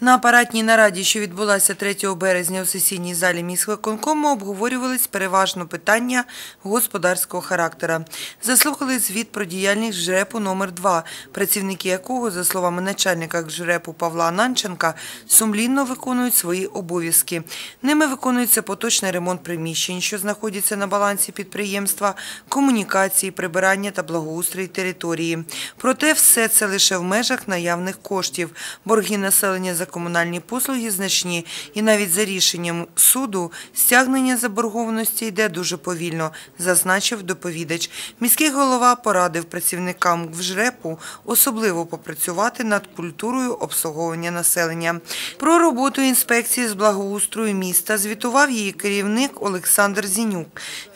На апаратній нараді, що відбулася 3 березня у сесійній залі міськвиконкому, обговорювались переважно питання господарського характера. Заслухали звіт про діяльність ЖРЕПу номер 2 працівники якого, за словами начальника ЖРЕПу Павла Ананченка, сумлінно виконують свої обов'язки. Ними виконується поточний ремонт приміщень, що знаходяться на балансі підприємства, комунікації, прибирання та благоустрій території. Проте все це лише в межах наявних коштів. Борги населення за комунальні послуги значні, і навіть за рішенням суду стягнення заборгованості йде дуже повільно, зазначив доповідач. Міський голова порадив працівникам ВЖРЕПу особливо попрацювати над культурою обслуговування населення. Про роботу інспекції з благоустрою міста звітував її керівник Олександр Зінюк.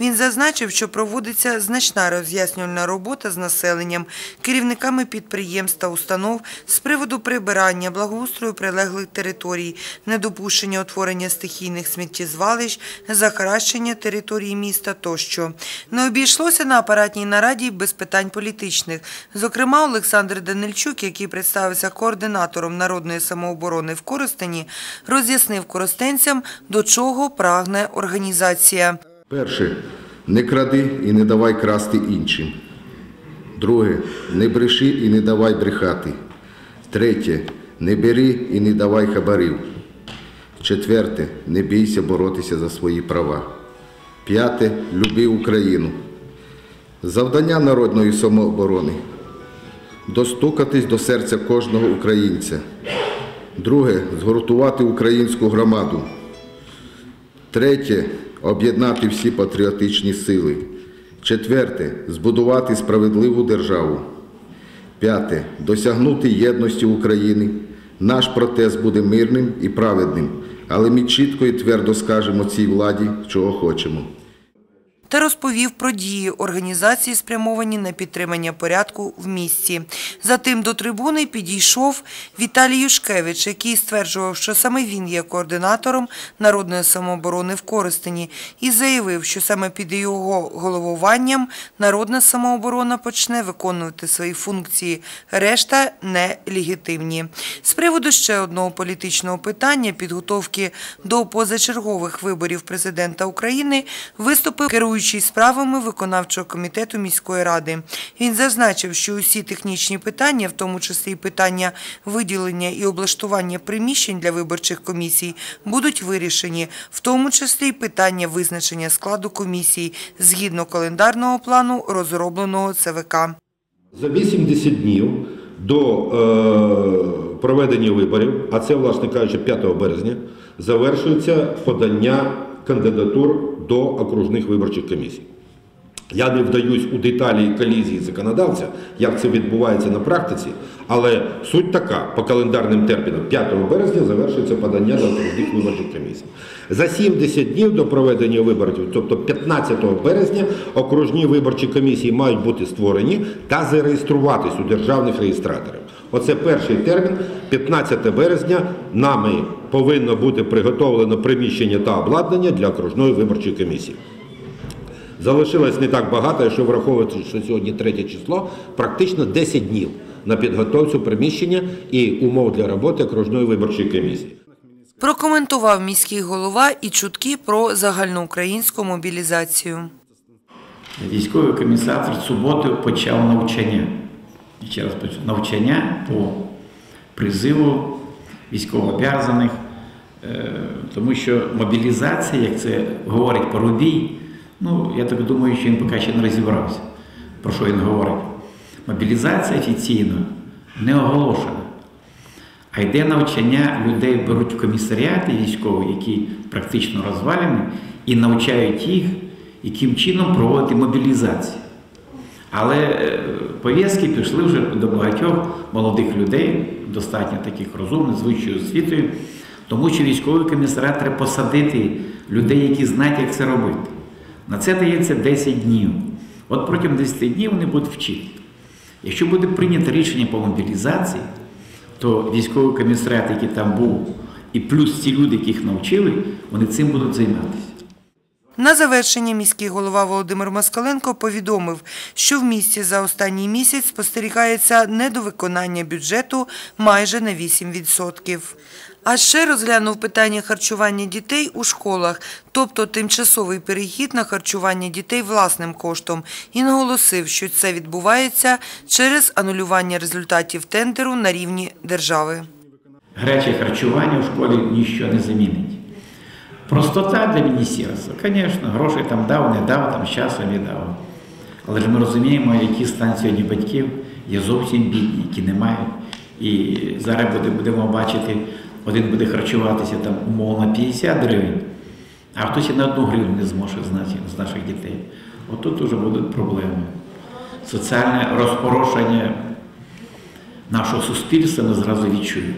Він зазначив, що проводиться значна роз'яснювальна робота з населенням, керівниками підприємств та установ з приводу прибирання, благоустрою прилеглих територій, недопущення утворення стихійних сміттєзвалищ, закращення території міста тощо. Не обійшлося на апаратній нараді без питань політичних. Зокрема, Олександр Данильчук, який представився координатором народної самооборони в Коростені, роз'яснив коростенцям, до чого прагне організація. Перше, не кради і не давай красти іншим. Друге, не бреши і не давай брехати. Третє, не бери і не давай хабарів. Четверте, не бійся боротися за свої права. П'яте, люби Україну. Завдання народної самооборони достукатись до серця кожного українця. Друге згуртувати українську громаду. Третє об'єднати всі патріотичні сили. Четверте збудувати справедливу державу. П'яте досягнути єдності України. Наш протест буде мирним і праведним, але ми чітко і твердо скажемо цій владі, чого хочемо. Та розповів про дії організації, спрямовані на підтримання порядку в місті. Затим до трибуни підійшов Віталій Юшкевич, який стверджував, що саме він є координатором народної самооборони в Коростені, і заявив, що саме під його головуванням народна самооборона почне виконувати свої функції, решта нелегітимні. З приводу ще одного політичного питання підготовки до позачергових виборів президента України виступив керуючий справами виконавчого комітету міської ради. Він зазначив, що усі технічні питання, в тому числі і питання виділення і облаштування приміщень для виборчих комісій, будуть вирішені, в тому числі й питання визначення складу комісій згідно календарного плану, розробленого ЦВК. За 80 днів до е, проведення виборів, а це, власне кажучи, 5 березня, завершується подання кандидатур до окружних виборчих комісій. Я не вдаюсь у деталі колізії законодавця, як це відбувається на практиці, але суть така, по календарним термінам, 5 березня завершується подання до окружних виборчих комісій. За 70 днів до проведення виборів, тобто 15 березня, окружні виборчі комісії мають бути створені та зареєструватись у державних реєстраторів. Оце перший термін. 15 березня нами повинно бути приготовлено приміщення та обладнання для окружної виборчої комісії. Залишилось не так багато, якщо враховувати, що сьогодні третє число, практично 10 днів на підготовцю приміщення і умов для роботи окружної виборчої комісії. Прокоментував міський голова і чутки про загальноукраїнську мобілізацію. Військовий комісар в суботу почав навчання. І ще раз почав навчання по призиву військовообов'язаних, Е, тому що мобілізація, як це говорить Парубій, ну я так думаю, що він поки ще не розібрався, про що він говорить. Мобілізація офіційно не оголошена. А йде навчання, людей беруть в комісаріати військові, які практично розвалені, і навчають їх, яким чином проводити мобілізацію. Але е, пов'язки пішли вже до багатьох молодих людей, достатньо таких розумних, з вищою освітою, тому що військовий комісаріат треба посадити людей, які знають, як це робити. На це дається 10 днів. От протягом 10 днів вони будуть вчити. Якщо буде прийнято рішення по мобілізації, то військовий комісаріат, який там був, і плюс ті люди, яких навчили, вони цим будуть займатися. На завершення міський голова Володимир Москаленко повідомив, що в місті за останній місяць спостерігається недовиконання бюджету майже на 8%. А ще розглянув питання харчування дітей у школах, тобто тимчасовий перехід на харчування дітей власним коштом, і наголосив, що це відбувається через анулювання результатів тендеру на рівні держави. Гаряче харчування в школі нічого не замінить. Простота для міністерства, звісно, грошей там дав, не дав, там часу не дав. Але ж ми розуміємо, які стан сьогодні батьків є зовсім бідні, які не мають. І зараз буде, будемо бачити, один буде харчуватися там умовно 50 гривень, а хтось і на одну гривню не зможе з наших, дітей. Отут вже будуть проблеми. Соціальне розпорошення нашого суспільства ми зразу відчуємо.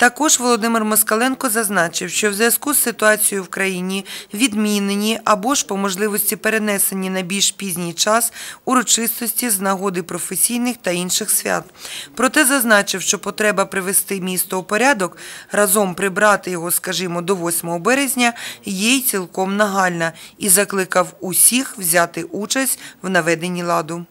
Також Володимир Москаленко зазначив, що в зв'язку з ситуацією в країні відмінені або ж по можливості перенесені на більш пізній час урочистості з нагоди професійних та інших свят. Проте зазначив, що потреба привести місто у порядок, разом прибрати його, скажімо, до 8 березня, є й цілком нагальна і закликав усіх взяти участь в наведенні ладу.